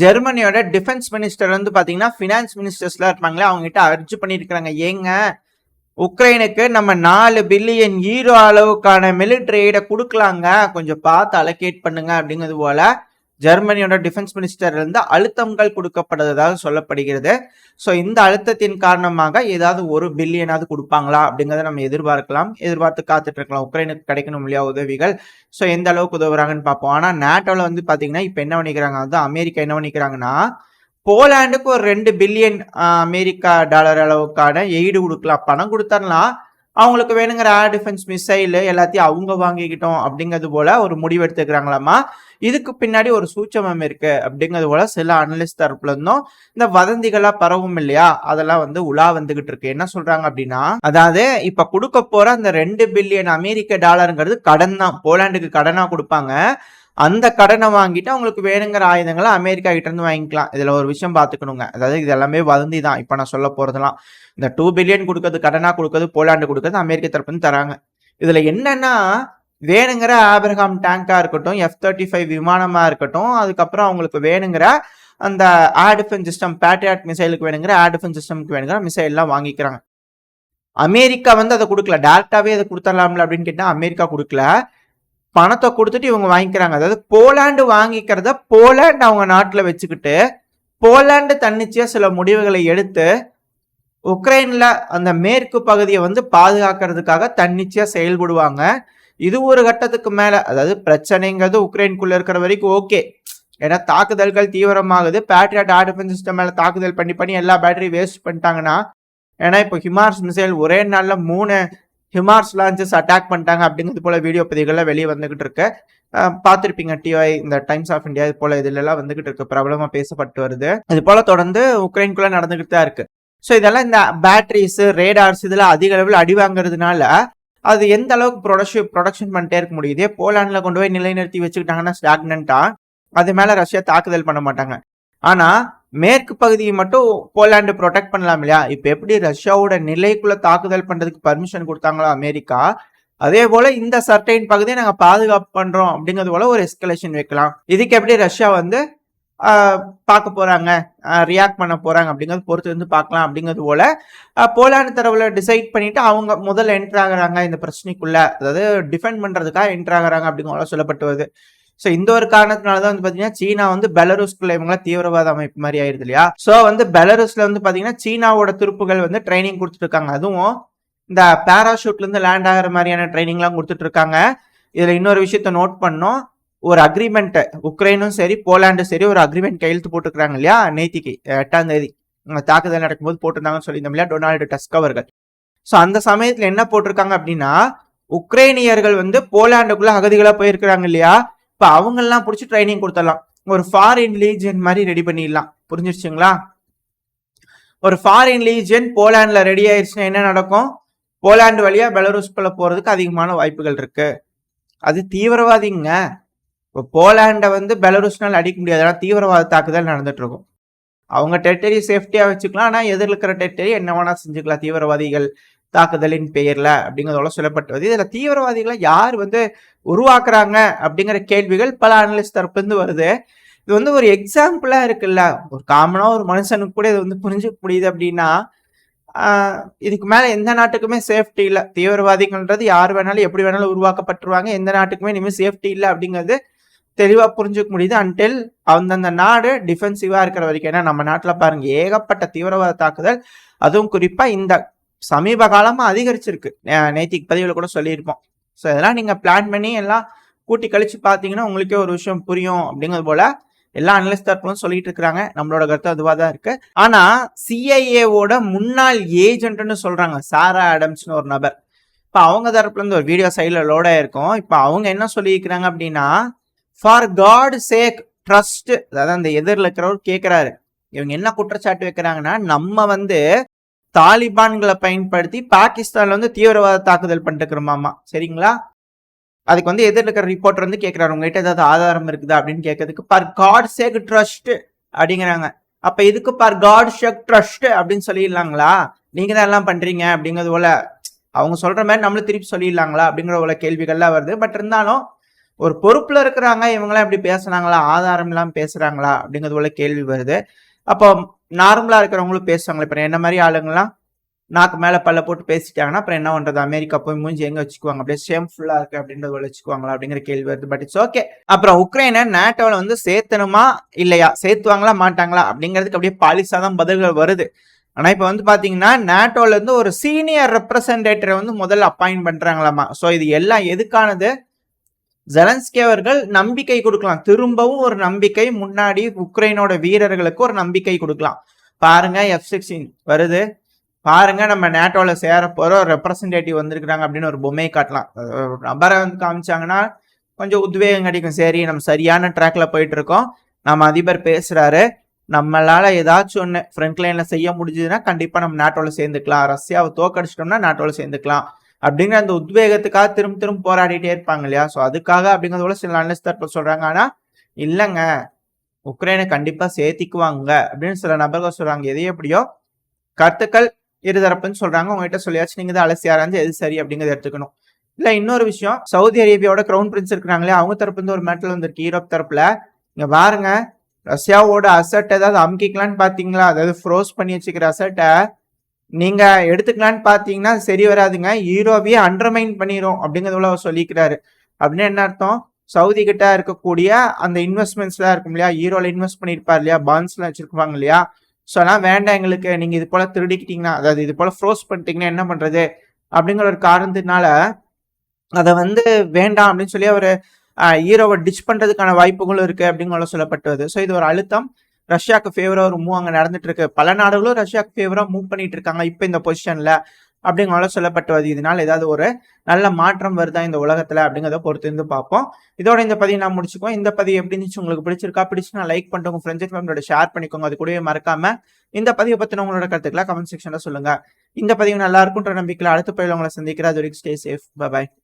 ஜெர்மனியோட defence minister வந்து பார்த்தீங்கன்னா finance மினிஸ்டர்ஸ்லாம் இருப்பாங்களே அவங்ககிட்ட அர்ஜி பண்ணியிருக்கிறாங்க. ஏங்க உக்ரைனுக்கு நம்ம நாலு பில்லியன் ஈரோ அளவுக்கான மிலிட்ரி எய்டை கொடுக்கலாங்க. கொஞ்சம் பார்த்து அலோகேட் பண்ணுங்க அப்படிங்கிறது போல ஜெர்மனியோட டிஃபென்ஸ் மினிஸ்டர்லேருந்து அழுத்தங்கள் கொடுக்கப்படுவதாக சொல்லப்படுகிறது. ஸோ இந்த அழுத்தத்தின் காரணமாக ஏதாவது ஒரு பில்லியனாவது கொடுப்பாங்களா அப்படிங்கிறத நம்ம எதிர்பார்க்கலாம். எதிர்பார்த்து காத்துட்டு இருக்கலாம் உக்ரைனுக்கு கிடைக்கணும் இல்லையா உதவிகள். ஸோ எந்த அளவுக்கு உதவுறாங்கன்னு பார்ப்போம். ஆனால் நேட்டோவில் வந்து பார்த்தீங்கன்னா இப்போ என்ன பண்ணிக்கிறாங்க? வந்து அமெரிக்கா என்ன பண்ணிக்கிறாங்கன்னா போலாண்டுக்கு ஒரு ரெண்டு பில்லியன் அமெரிக்கா டாலர் அளவுக்கான எய்டு கொடுக்கலாம். பணம் கொடுத்தரலாம். அவங்களுக்கு வேணுங்கிற ஏர் டிஃபென்ஸ் மிசைல் எல்லாத்தையும் அவங்க வாங்கிக்கிட்டோம் அப்படிங்கிறது போல ஒரு முடிவு எடுத்துக்கிறாங்களாமா இதுக்கு பின்னாடி ஒரு சூட்சமம் இருக்கு அப்படிங்கிறது போல சில அனலிஸ்ட் தரப்புல இருந்தும் இந்த வதந்திகளா பரவும் இல்லையா? அதெல்லாம் வந்து உலா வந்துகிட்டு இருக்கு. என்ன சொல்றாங்க அப்படின்னா அதாவது இப்ப கொடுக்க போற அந்த ரெண்டு பில்லியன் அமெரிக்க டாலருங்கிறது கடன் தான் போலாண்டுக்கு கடனா கொடுப்பாங்க. அந்த கடனை வாங்கிட்டு அவங்களுக்கு வேணுங்கிற ஆயுதங்களை அமெரிக்கா கிட்ட இருந்து வாங்கிக்கலாம். இதுல ஒரு விஷயம் பாத்துக்கணுங்க. அதாவது இது எல்லாமே வதந்தி தான். இப்ப நான் சொல்ல போகிறதுலாம் இந்த டூ பில்லியன் கொடுக்கறது கடனா கொடுக்கறது போலாண்டு கொடுக்கறது அமெரிக்க தரப்புன்னு தராங்க. இதுல என்னன்னா வேணுங்கிற ஆபிரகாம் டேங்கா இருக்கட்டும் எஃப் தேர்ட்டி ஃபைவ் விமானமா இருக்கட்டும் அதுக்கப்புறம் அவங்களுக்கு வேணுங்கிற அந்த ஏர் டிஃபென்ஸ் சிஸ்டம் பேட்ரியாட் மிசைலுக்கு வேணுங்கிற ஏர் டிஃபென்ஸ் சிஸ்டம்க்கு வேணுங்கிற மிசைல்லாம் வாங்கிக்கிறாங்க. அமெரிக்கா வந்து அதை கொடுக்கல. டேரக்டாவே அதை கொடுத்துடலாம்ல அப்படின்னு கேட்டா அமெரிக்கா கொடுக்கல. பணத்தை கொடுத்துட்டு இவங்க வாங்கிக்கிறாங்க. அதாவது போலாண்டு வாங்கிக்கிறத போலாண்டு அவங்க நாட்டில் வச்சுக்கிட்டு போலாண்டு தன்னிச்சையாக சில முடிவுகளை எடுத்து உக்ரைனில் அந்த மேற்கு பகுதியை வந்து பாதுகாக்கிறதுக்காக தன்னிச்சையாக செயல்படுவாங்க. இது ஒரு கட்டத்துக்கு மேலே. அதாவது பிரச்சனைங்கிறது உக்ரைனுக்குள்ளே இருக்கிற வரைக்கும் ஓகே. ஏன்னா தாக்குதல்கள் தீவிரமாகுது. பேட்ரியாட் ஏர் டிஃபென்ஸ் சிஸ்டம் மேலே தாக்குதல் பண்ணி பண்ணி எல்லா பேட்டரியும் வேஸ்ட் பண்ணிட்டாங்கன்னா ஏன்னா இப்போ ஹிமார்ஸ் மிசைல் ஒரே நாளில் மூணு ஹிமார்ஸ் லான்ச்சஸ் அட்டாக் பண்ணிட்டாங்க அப்படிங்கிறது போல வீடியோ பதிவுகள்லாம் வெளியே வந்துகிட்டு இருக்கு. பார்த்துருப்பீங்க டிஒய் இந்த டைம்ஸ் ஆஃப் இந்தியா இது போல இதுல எல்லாம் வந்துகிட்டு இருக்கு. பிரபலமா பேசப்பட்டு வருது. இது போல தொடர்ந்து உக்ரைனுக்குள்ள நடந்துகிட்டு தான் இருக்கு. ஸோ இதெல்லாம் இந்த பேட்டரிஸ் ரேடார்ஸ் இதெல்லாம் அதிக அளவில் அடி வாங்குறதுனால அது எந்த அளவுக்கு ப்ரொடக்ஷன் ப்ரொடக்ஷன் பண்ணிட்டே இருக்க முடியுது? போலாண்டில் கொண்டு போய் நிலைநிறுத்தி வச்சுக்கிட்டாங்கன்னா ஸ்டாக்னண்டா அது மேலே ரஷ்யா தாக்குதல் பண்ண மாட்டாங்க. ஆனால் மேற்கு பகுதியை மட்டும் போலாண்டு ப்ரொடெக்ட் பண்ணலாம் இல்லையா? இப்போ எப்படி ரஷ்யாவோட நிலைக்குள்ள தாக்குதல் பண்றதுக்கு பர்மிஷன் கொடுத்தாங்களோ அமெரிக்கா அதே போல இந்த சர்டைன் பகுதியை நாங்கள் பாதுகாப்பு பண்றோம் அப்படிங்கிறது போல ஒரு எஸ்கலேஷன் வைக்கலாம். இதுக்கு எப்படி ரஷ்யா வந்து பார்க்க போறாங்க? ரியாக்ட் பண்ண போறாங்க அப்படிங்கிறது பொறுத்து வந்து பார்க்கலாம் அப்படிங்கிறது போல போலாண்டு தரவில் தரவுல டிசைட் பண்ணிட்டு அவங்க முதல்ல என்ட்ராகிறாங்க இந்த பிரச்சனைக்குள்ள. அதாவது டிஃபெண்ட் பண்றதுக்காக என்ட்ராகிறாங்க அப்படிங்கிற சொல்லப்பட்டு வருது. ஸோ இந்த ஒரு காரணத்தினால தான் வந்து பார்த்தீங்கன்னா சீனா வந்து பெலருஸ்குள்ள இவங்கள தீவிரவாத அமைப்பு மாதிரி ஆயிருது இல்லையா? ஸோ வந்து பெலருஸ்ல வந்து பார்த்தீங்கன்னா சீனாவோட துருப்புகள் வந்து ட்ரைனிங் கொடுத்துருக்காங்க அதுவும் இந்த பேராஷூட்ல இருந்து லேண்ட் ஆகிற மாதிரியான ட்ரைனிங்லாம் கொடுத்துட்டு இருக்காங்க. இதில் இன்னொரு விஷயத்த நோட் பண்ணோம். ஒரு அக்ரிமெண்ட் உக்ரைனும் சரி போலாண்டும் சரி ஒரு அக்ரிமெண்ட் கையெழுத்து போட்டுருக்காங்க இல்லையா? நேத்திக்கு எட்டாம் தேதி. தாக்குதல் நடக்கும்போது போட்டிருந்தாங்கன்னு சொல்லியிருந்தோம் இல்லையா? டொனால்டு டஸ்க் அவர்கள். ஸோ அந்த சமயத்தில் என்ன போட்டிருக்காங்க அப்படின்னா உக்ரைனியர்கள் வந்து போலாண்டுக்குள்ள அகதிகளாக போயிருக்கிறாங்க இல்லையா? இப்போ அவங்கெல்லாம் பிடிச்சி ட்ரைனிங் கொடுத்துடலாம். ஒரு ஃபாரின் லீஜன் மாதிரி ரெடி பண்ணிடலாம். புரிஞ்சிருச்சுங்களா? ஒரு ஃபாரின் லீஜன் போலாண்டில் ரெடி ஆயிடுச்சுன்னா என்ன நடக்கும்? போலாண்டு வழியாக பெலருஸ்குள்ள போகிறதுக்கு அதிகமான வாய்ப்புகள் இருக்கு. அது தீவிரவாதிங்க. இப்போ போலாண்டை வந்து பெலரூஸ்னால் அடிக்க முடியாது. ஆனால் தீவிரவாத தாக்குதல் நடந்துட்டுருக்கும். அவங்க டெரிட்டரி சேஃப்டியாக வச்சுக்கலாம். ஆனால் எதிர் இருக்கிற டெரிட்டரி என்ன வேணால் செஞ்சுக்கலாம். தீவிரவாதிகள் தாக்குதலின் பெயரில் அப்படிங்கிறதோட சொல்லப்பட்டு வருது இதில் தீவிரவாதிகளை யார் வந்து உருவாக்குறாங்க அப்படிங்கிற கேள்விகள் பல அனலிஸ்ட் தரப்புலேருந்து வருது. இது வந்து ஒரு எக்ஸாம்பிளாக இருக்குல்ல. ஒரு காமனாக ஒரு மனுஷனுக்கு கூட இது வந்து புரிஞ்சுக்க முடியுது அப்படின்னா இதுக்கு மேலே எந்த நாட்டுக்குமே சேஃப்டி இல்லை. தீவிரவாதிகள்ன்றது யார் வேணாலும் எப்படி வேணாலும் உருவாக்கப்பட்டுருவாங்க. எந்த நாட்டுக்குமே இனிமேல் சேஃப்டி இல்லை அப்படிங்கிறது தெளிவாக புரிஞ்சுக்க முடியுது அன்டில் அந்தந்த நாடு டிஃபென்சிவாக இருக்கிற வரைக்கும். ஏன்னா நம்ம நாட்டில் பாருங்கள் ஏகப்பட்ட தீவிரவாத தாக்குதல். அதுவும் குறிப்பாக இந்த சமீப காலமாக அதிகரிச்சிருக்கு நேத்திக்கு பதிவில் கூட சொல்லியிருப்போம். ஸோ இதெல்லாம் நீங்கள் பிளான் பண்ணி எல்லாம் கூட்டி கழிச்சு பார்த்தீங்கன்னா உங்களுக்கே ஒரு விஷயம் புரியும் அப்படிங்கிறது போல் எல்லா அனலிஸ்ட் தரப்புலும் சொல்லிட்டு இருக்கிறாங்க. நம்மளோட கருத்து அதுவாக தான் இருக்கு. ஆனால் சிஐஏவோட முன்னாள் ஏஜென்ட்னு சொல்கிறாங்க சாரா ஆடம்ஸ்னு ஒரு நபர். இப்போ அவங்க தரப்புலேருந்து ஒரு வீடியோ சைடில் லோட் ஆயிருக்கும். இப்போ அவங்க என்ன சொல்லியிருக்கிறாங்க அப்படின்னா ஃபார் காட் சேக் ட்ரஸ்ட் அதாவது அந்த எதிரில் இருக்கிறவர் கேட்குறாரு இவங்க என்ன குற்றச்சாட்டு வைக்கிறாங்கன்னா நம்ம வந்து தாலிபான்களை பயன்படுத்தி பாகிஸ்தான்ல வந்து தீவிரவாத தாக்குதல் பண்ணிருக்கிறோமாமா சரிங்களா? அதுக்கு வந்து எதிர் இருக்கிற ரிப்போர்ட்டர் வந்து கேட்குறாரு உங்ககிட்ட ஏதாவது ஆதாரம் இருக்குதா? அப்படின்னு கேட்கறதுக்கு பர் காட் சேக் ட்ரஸ்ட் அப்படிங்கிறாங்க. அப்ப இதுக்கு பர் காட் ஷேக் ட்ரஸ்ட் அப்படின்னு சொல்லிடலாங்களா? நீங்க தான் எல்லாம் பண்றீங்க அப்படிங்கிறது போல அவங்க சொல்ற மாதிரி நம்மளும் திருப்பி சொல்லிடலாங்களா? அப்படிங்கிற போல கேள்விகள்லாம் வருது. பட் இருந்தாலும் ஒரு பொறுப்புல இருக்கிறாங்க இவங்களாம் இப்படி பேசுனாங்களா? ஆதாரம் எல்லாம் பேசுறாங்களா? அப்படிங்கிறது போல கேள்வி வருது. அப்போ நார்மலாக இருக்கிறவங்களும் பேசுவாங்களே இப்போ என்ன மாதிரி ஆளுங்கள்லாம் நாக்கு மேலே பல்ல போட்டு பேசிட்டாங்கன்னா அப்புறம் என்ன பண்றது? அமெரிக்கா போய் மூஞ்சி எங்க வச்சுக்குவாங்க? அப்படியே ஷேம்ஃபுல்லா இருக்கு அப்படின்றத வச்சுக்குவாங்களா? அப்படிங்கிற கேள்வி வருது. பட் இட்ஸ் ஓகே அப்புறம் உக்ரைனை நேட்டோவில் வந்து சேர்த்தணுமா? இல்லையா? சேர்த்துவாங்களா? மாட்டாங்களா? அப்படிங்கிறதுக்கு அப்படியே பாலிசா தான் பதில்கள் வருது. ஆனால் இப்போ வந்து பார்த்தீங்கன்னா நேட்டோல இருந்து ஒரு சீனியர் ரெப்ரசன்டேட்டரை வந்து முதல்ல அப்பாயிண்ட் பண்ணுறாங்களாமா ஸோ இது எல்லாம் எதுக்கானது? ஜெலன்ஸ்கி அவர்கள் நம்பிக்கை கொடுக்கலாம். திரும்பவும் ஒரு நம்பிக்கை முன்னாடி உக்ரைனோட வீரர்களுக்கு ஒரு நம்பிக்கை கொடுக்கலாம். பாருங்க எஃப் சிக்ஸ்டீன் வருது. பாருங்க நம்ம நேட்டோல சேர போற ஒரு ரெப்ரசன்டேட்டிவ் வந்திருக்கிறாங்க அப்படின்னு ஒரு பொம்மையை காட்டலாம். நபரை வந்து காமிச்சாங்கன்னா கொஞ்சம் உத்வேகம் கிடைக்கும். சரி நம்ம சரியான ட்ராக்ல போயிட்டு இருக்கோம். நம்ம அதிபர் பேசுறாரு. நம்மளால ஏதாச்சும் ஒன்று ஃப்ரண்ட் லைன்ல செய்ய முடிஞ்சதுன்னா கண்டிப்பா நம்ம நாட்டோல சேர்ந்துக்கலாம். ரஷ்யாவை தோக்கடிச்சிட்டோம்னா நாட்டோல சேர்ந்துக்கலாம். அப்படிங்கிற அந்த உத்வேகத்துக்காக திரும்ப திரும்ப போராடிட்டே இருப்பாங்க இல்லையா? ஸோ அதுக்காக அப்படிங்கிறது விட சில அனலிஸ்ட் தரப்பு சொல்றாங்க. ஆனா இல்லைங்க. உக்ரைனை கண்டிப்பா சேர்த்திக்குவாங்க அப்படின்னு சில நபர்கள் சொல்றாங்க. எது எப்படியோ? கருத்துக்கள் இருதரப்புன்னு சொல்றாங்க. உங்ககிட்ட சொல்லியாச்சு. நீங்க தான் அலசி ஆராய்ஞ்சு எது சரி அப்படிங்கிறத எடுத்துக்கணும். இல்ல இன்னொரு விஷயம். சவுதி அரேபியாவோட கிரவுன் பிரின்ஸ் இருக்கிறாங்களே அவங்க தரப்பு இருந்து ஒரு மேட்டல் வந்திருக்கு. யூரோப் தரப்புல. இங்க பாருங்க. ரஷ்யாவோட அசட் ஏதாவது அமுக்கிக்கலான்னு பாத்தீங்களா அதாவது ஃப்ரோஸ் பண்ணி வச்சுக்கிற அசட்டை நீங்கள் எடுத்துக்கலான்னு பார்த்தீங்கன்னா சரி வராதுங்க. யூரோவையே அண்டர்மைன் பண்ணிடும் அப்படிங்கிறதுல அவர் சொல்லிக்கிறாரு. அப்படின்னு என்ன அர்த்தம்? சவுதி கிட்ட இருக்கக்கூடிய அந்த இன்வெஸ்ட்மெண்ட்ஸ்லாம் இருக்கும் இல்லையா? ஹீரோவில் இன்வெஸ்ட் பண்ணியிருப்பார் இல்லையா? பான்ஸ்லாம் வச்சுருப்பாங்க இல்லையா? ஸோ அதெல்லாம் வேண்டாம் எங்களுக்கு. நீங்கள் இது போல் திருடிக்கிட்டீங்கன்னா அதாவது இது போல் ஃப்ரோஸ் பண்ணிட்டீங்கன்னா என்ன பண்ணுறது அப்படிங்கிற ஒரு காரணத்தினால அதை வந்து வேண்டாம் அப்படின்னு சொல்லி அவர் ஈரோவை டிச் பண்ணுறதுக்கான வாய்ப்புகளும் இருக்குது அப்படிங்கிற சொல்லப்பட்டது. ஸோ இது ஒரு அழுத்தம். ரஷ்யாவுக்கு ஃபேவரா ஒரு மூவ் அங்கே நடந்துட்டு இருக்கு பல நாடுகளும் ரஷ்யாவுக்கு ஃபேவரா மூவ் பண்ணிட்டு இருக்காங்க. இப்போ இந்த பொசிஷன்ல அப்படிங்கிற வருது இதனால ஏதாவது ஒரு நல்ல மாற்றம் வருதா இந்த உலகத்துல அப்படிங்கிறத பொறுத்து இருந்து பார்ப்போம். இதோட இந்த பதிவு நான் முடிச்சுக்கோம் இந்த பதிவு எப்படி இருந்துச்சு உங்களுக்கு பிடிச்சிருக்கா? பிடிச்சுன்னா லைக் பண்ணிட்டு உங்க ஃப்ரெண்ட்ஸ் ஃபேமிலியோட ஷேர் பண்ணிக்கோங்க. அது கூடவே மறக்காம இந்த பதிவை பத்தின உங்களோட கருத்துக்களை கமெண்ட் செக்ஷன்ல சொல்லுங்க. இந்த பதிவு நல்லா இருக்குன்ற நம்பிக்கையில் அடுத்த பதிவில் உங்களை சந்திக்கிற அது வரைக்கும் ஸ்டே சேஃப் பாய்